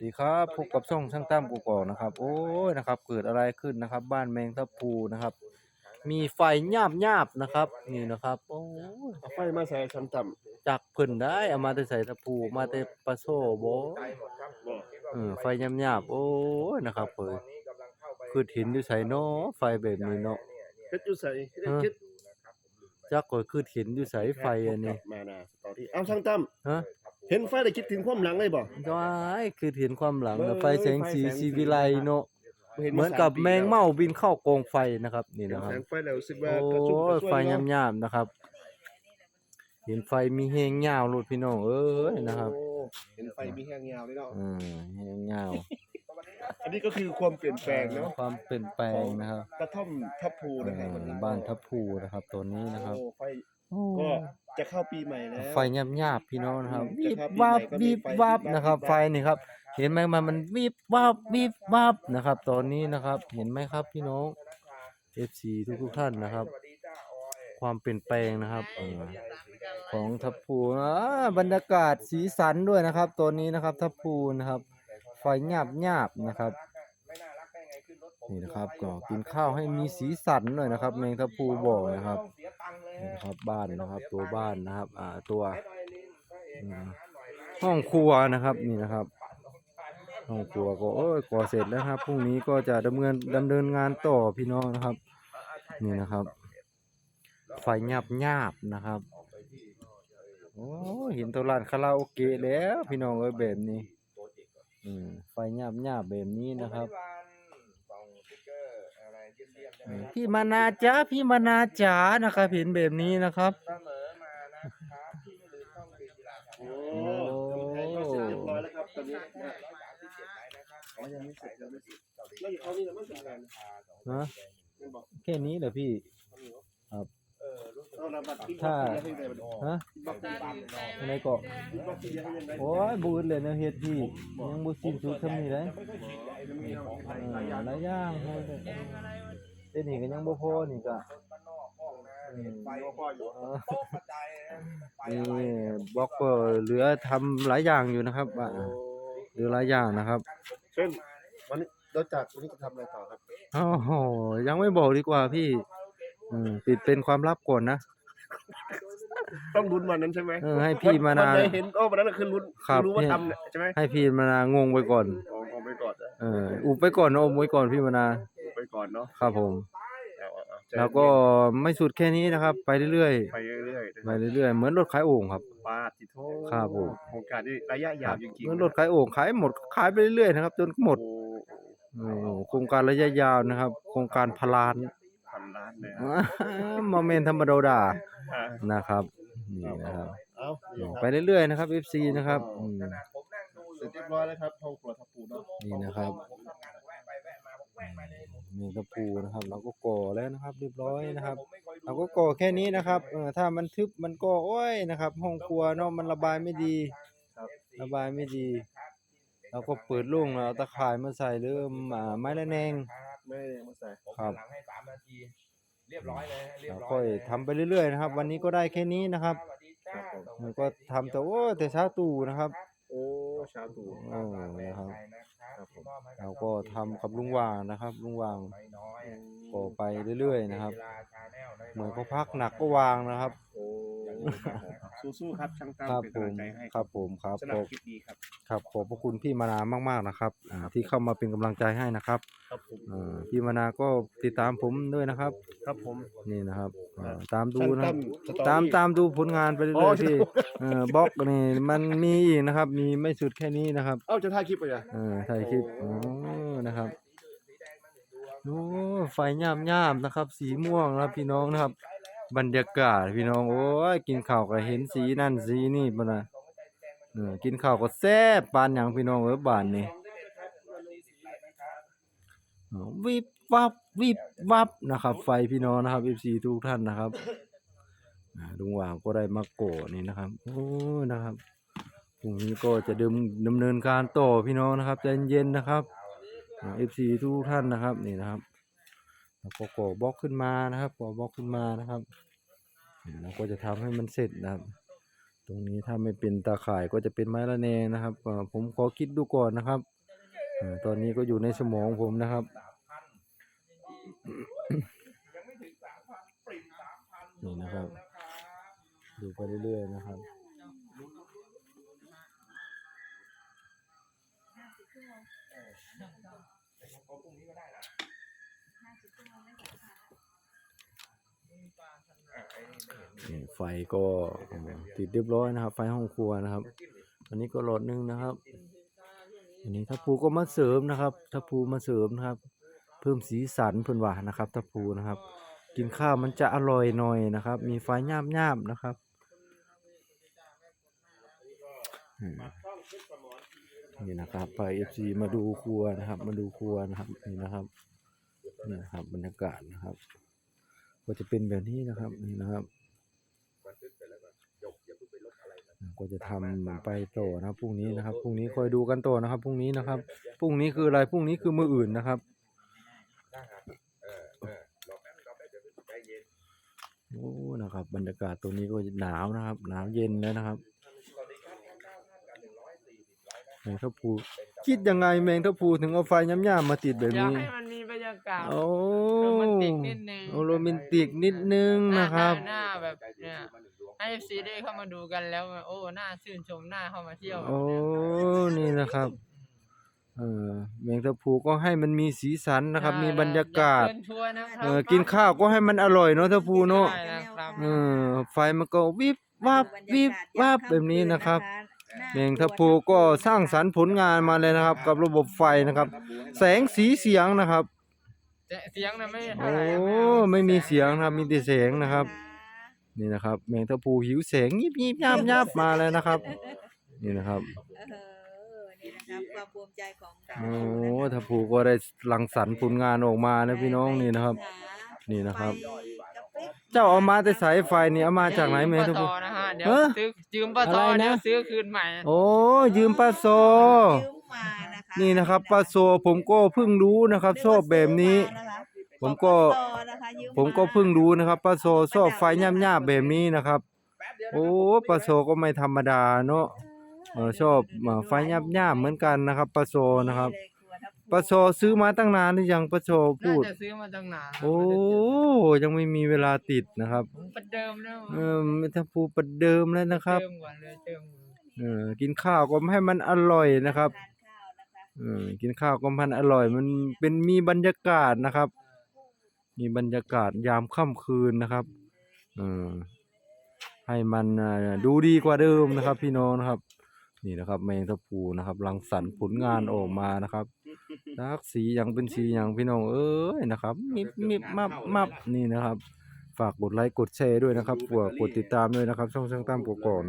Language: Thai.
ดีครับพบกับช่องช่างตั้มกูกอกนะครับ โอ้ยนะครับ เกิดอะไรขึ้นนะครับ บ้านแมงทับพลูนะครับ มีไฟหยาบหยาบๆนะครับ นี่นะครับ โอ้ยเอาไฟมาใส่ชั้นต่จักเพิ่นได้เอามาแต่ใส่ตะพูมาแต่ปลาโซ่บ่ำบ่เออไฟหยาบหยาบๆโอ้ยนะครับเพิ่นคือเห็นอยู่ไสเนาะไฟแบบนี้เนาะเฮ็ดอยู่ใส่เฮ็ดฮะเฮ็ดจักก็คือเห็นอยู่ไสไฟอันนี้มานาสตอรี่เอาช่างตั้มฮะ เห็นไฟได้คิดถึงความหลังเลยบ่จ้ายคือเห็นความหลังเบิ่นะงไฟแสงสีไฟแสงสีสีวิไลเนาะห็เหมือนกับแมงเม่าบินเข้ากองไฟนะครับ นี่เห็นนะครับแสงไฟแล้วรู้สึกโอว่ากระชุ่ม้กระยชวยไฟเนาะยามๆนะครับ เห็นไฟมีแหงยาวโลดพี่น้องเอ้ยนะครับโอ้เห็นไฟมีแห้งยาวเลยเนาะอืมแหงยาวอันนี้ก็คือความเปลี่ยนแปลงเนาะความเปลี่ยนแปลงนะครับกระท่อมทับพลูนะครับอืมบ้านทับพลูนะครับตัวนี้นะครับโอ้ไฟก็ จะเข้าปีใหม่แล้ว ไฟยามๆพี่น้องนะครับอืมวิจะบเข้าวับปีใหม่ก็มีวิบไฟวับวิบวับนะครับวิบวับ ไฟนี่ครับ เห็นไหมมันมันวิบวับวิบวับนะครับ ตอนนี้นะครับ เห็นไหมครับพี่น้อง FC ทุกทุกๆท่านนะครับ ความเปลี่ยนแปลงนะครับเออของทับพลูอ่าบรรยากาศสีสันด้วยนะครับ ตัวนี้นะครับ ทับพลูนะครับ ไฟหยาบหยาบๆนะครับนี่นะครับก็กินข้าวให้มีสีสันหน่อยนะครับ แมงทับพลูบอกนะครับ นี่นะครับบ้านนะครับตัวบ้านนะครับอ่าตัวห้องครัวนะครับนี่นะครับห้องครัวก็โอ้ยก่อเสร็จแล้วครับพรุ่งนี้ก็จะดำเนินดำเนินงานต่อพี่น้องนะครับ นี่นะครับ ไฟหยาบหยาบนะครับโอ้เห็นตัวร้านคาราโอเกะแล้ว พี่น้องเอ้ยแบบนี้อืไฟหยาบหยาบแบบนี้นะครับ พี่มานาจ้าพี่มานาจ๋านะครับเห็นแบบนี้นะครับโอ้กำแพงก็เสร็จเรียบร้อยแล้วครับตอนนี้นะอ๋อยังไม่เสร็จยังไม่เสร็จแล้วเขานี่นะมันเสร็จแล้วนะฮะมันบอกแค่นี้เหรอพี่เอาละบัตรที่ถ้าบอกที่ยังไงบัตรฮะบอกที่ยังไงอะไรเกาะบอกที่ยังไงโอ้ยบูดเลยนะเฮ็ดพี่ยังบ่สิ้นสุดทำนี่เลยเออหลายอย่างเฮ้ย เดี๋ยวนี้ก็ยังบ่พอนี่ก็อืมไปพ่ออยู่เออนี่บล็อกเกอร์เหลือทำหลายอย่างอยู่นะครับว่าเหลือหลายอย่างนะครับเช่นวันนี้เราจากวันนี้จะทำอะไรต่อครับโอ้โหยังไม่บอกดีกว่าพี่อืมปิดเป็นความลับก่อนนะ ต้องลุ้นวันนั้นใช่ไหมเออให้พี่มานาวันไหนเห็นโอ้วันนั้นน่ะคือลุ้นครับ รู้ว่าทำเนี่ยใช่ไหมให้พี่มานางงไปก่อนเอาเอาไปก่อนนะ เอออุบไปก่อนนะอมไว้ก่อนพี่มานาเอาไป ก่อนเนาะครับผม เอาเอาเอาใจแล้วก็ไม่สุดแค่นี้นะครับ ไปเรื่อยไปเรื่อยๆๆไปเรื่อยๆเหมือนรถขายโอ่งครับ ปาติโทครับผม โครงการที่ระยะยาวจริงๆเหมือนรถขายโอ่งขายหมดขายไปเรื่อยๆนะครับ จนหมดโอ้โอ้โครงการระยะยาวนะครับ โครงการพลานพันล้านเลยมาเมนธรรมดาดาอ่านะครับนี่นะครับเอานี่ครับไปเรื่อยๆนะครับ FC นะครับอืม เสร็จเรียบร้อยแล้วครับห้องครัวทับปูเนาะนี่นะครับ มีกระปูนะครับ เราก็ก่อแล้วนะครับ เรียบร้อยนะครับ เราก็ก่อแค่นี้นะครับเออถ้ามันทึบมันก็โอ้ยนะครับ ห้องครัวเนาะมันระบายไม่ดีครับระบายไม่ดี เราก็เปิดโล่งเอาตะข่ายมาใส่หรืออ่าไม้ละแนง ไม่ได้มาใส่ครับหลังให้สามนาที เรียบร้อยเลยฮะเรียบเราร้อยค่อยทำไปเรื่อยๆนะครับ วันนี้ก็ได้แค่นี้นะครับสวัสดีจ้ามันก็ทำแต่โอ้แต่เช้าตู่นะครับ โอ้ชาตูโอ้นะครับครับผมเราก็ทำกับลุงวางนะครับ ลุงวางน้อยก่อไปเรื่อยๆนะครับเวลาชาแนลเหมือนเขาพักหนักก็วางนะครับ โอ้ สู้ๆครับช่างตั้มครับเป็นผกำลัมงใจให้ครับผมครับสขนับอบคลิปดีครับครับขอบพระคุณพี่มานามากๆนะครับอ่าที่เข้ามาเป็นกำลังใจให้นะครับครับผมอ่าพี่มานาก็ติดตามผมด้วยนะครับครับผมนี่นะครับอ่าตามดูช่างนะคตั้รับ มสตอรี่ ตามตามดูผลงานไปเรื่อ๋ออยๆพี่ เออบล็อกนี่มันมีอีกนะครับ มีไม่สุดแค่นี้นะครับ เอ้าจะถ่ายคลิปไปอะเออถ่ายคลิปอ๋อนะครับโอ้ไฟย่ามย่ามๆนะครับ สีม่วงนะครับพี่น้องนะครับ บรรยากาศพี่น้องโอ้ยกินข้าวก็เห็นสีนั่นสีนี่ปะนะเออกินข้าวก็แซ่บปานหยังพี่น้องเอ้ยบ้านนี่วิบวับวิบวับนะครับ ไฟพี่น้องนะครับ FC ทุกท่านนะครับลุงหว่างก็ได้มาโกนี่นะครับ โอ้ยนะครับพรุ่งนี้ก็จะดำดำเนินการต่อพี่น้องนะครับใจเย็นๆนะครับอ่า FC ทุกท่านนะครับนี่นะครับ แล้วก็ก่อบล็อกขึ้นมานะครับก่อบล็อกขึ้นมานะครับเราก็จะทำให้มันเสร็จนะครับ ตรงนี้ถ้าไม่เป็นตาข่ายก็จะเป็นไม้ระแนงนะครับเออผมขอคิดดูก่อนนะครับตอนนี้ก็อยู่ในสมองผมนะครับนี่นะครับ ดูไปเรื่อยๆนะครับ นี่ไฟก็ติดเรียบร้อยนะครับ ไฟห้องครัวนะครับ อันนี้ก็หลอดหนึงนะครับ อันนี้ทัพพูก็มาเสริมนะครับทัพพูมาเสริมนะครับ เพิ่มสีสันเพิ่นว่านะครับทัพพูนะครับ กินข้าวมันจะอร่อยหน่อยนะครับ มีไฟย่ามย่ามๆนะครับนี่นะครับไปเอฟซีมาดูครัวนะครับ มาดูครัวนะครับนี่นะครับนี่นะครับบรรยากาศนะครับ ก็จะเป็นแบบนี้นะครับนี่นะครับก็จะทำไปต่อนะครับพรุ่งนี้นะครับพรุ่งนี้คอยดูกันต่อนะครับพรุ่งนี้นะครับพรุ่งนี้คืออะไรพรุ่งนี้คือมืออื่นนะครับได้ครับเออเออรอแป๊บรอแป๊บเดี๋ยวใจเย็นโอ้นะครับ บรรยากาศตรงนี้ก็หนาวนะครับ หนาวเย็นแล้วนะครับ แมงทับพลูคิดยังไงแมงทับพลูถึงเอาไฟย้ำๆมาติดแบบอยากนี้ให้มันมีบรรยากาศ โอ้โรแมนติกนิดนึง โอ้โรแมนติกนิดนึงหน้านะครับ หน้าแบบเนี่ยให้ซีได้เข้ามาดูกันแล้วโอ้หน้าชื่นชมหน้าเข้ามาเที่ยวโอ้นี่นะครับ เออแมงทับพลูก็ให้มันมีสีสันนะครับ มีบรรยากาศ เชิญชวนนะครัเออกินข้าวก็ให้มันอร่อยเนาะทับพลูเนาะ ได้นะครับ เออไฟมันก็วิบวับวิบวับแบบนี้นะครับ แมงทับพลูก็สร้างสรรค์ผลงานมาเลยนะครับ กับระบบไฟนะครับ แสงสีเสียงนะครับแต่เสียงนะไม่โอ้เท่าไหร่ไม่มีเสียงนะครับมีแต่แสงนะครับ นี่นะครับแมงทับพลูหิวแสงยิบยิบยับยับมาเลยนะครับ นี่นะครับเออนี่นะครับความภูมิใจของโอ้ทับพลูก็ได้รังสรรค์ผลงานออกมานะพี่น้องนี่นะครับ นี่นะครับ เจ้าเอามาแต่สายไฟนี่เอามาจากไหนแมงทับพ ลูยืปตทนะฮะเดี๋ยวเอ้อซื้อยืมปตทอะไรนะ เดี๋ยวซื้อคืนใหม่ โอ้ยืมปลาโซ ยืมมานะคะนี่นะครับปลาโซผมก็เพิ่งรู้นะครับชอบแบบนี้ผมก็ผมก็เพิ่งรู้นะครับปลาโซชอบไฟย่ำๆแบบนี้นะครับแป๊บเดียวโอ้ปลาโซก็ไม่ธรรมดาเนาะเออชอบเอ่อไฟย่ำๆเหมือนกันนะครับปลาโซนะครับปลาโซซื้อมาตั้งนานหรือยังปลาโซน่าพูดจะซื้อมาตั้งนานโอ้ยังไม่มีเวลาติดนะครับ ผมประเดิมแล้วเออไม่ถ้าพูดประเดิมแล้วนะครับ เติมก่อนเลยเติมเออกินข้าวก็ให้มันอร่อยนะครับทานข้าวนะคะเออกินข้าวก็มันอร่อย มันเป็นมีบรรยากาศนะครับ มีบรรยากาศยามค่ำคืนนะครับเออให้มันเอ่อดูดีกว่าเดิมนะครับ พี่น้องนะครับ นี่นะครับแมงทับพลูนะครับรังสรรค์ผลงานออกมานะครับ รักสีอย่างเป็นสีอย่างพี่น้องเอ้ยนะครับมิบมิบมับมับนี่นะครับ ฝากกดไลค์กดแชร์ด้วยนะครับกดกดติดตามด้วยนะครับ ช่องช่างตั้มกกอก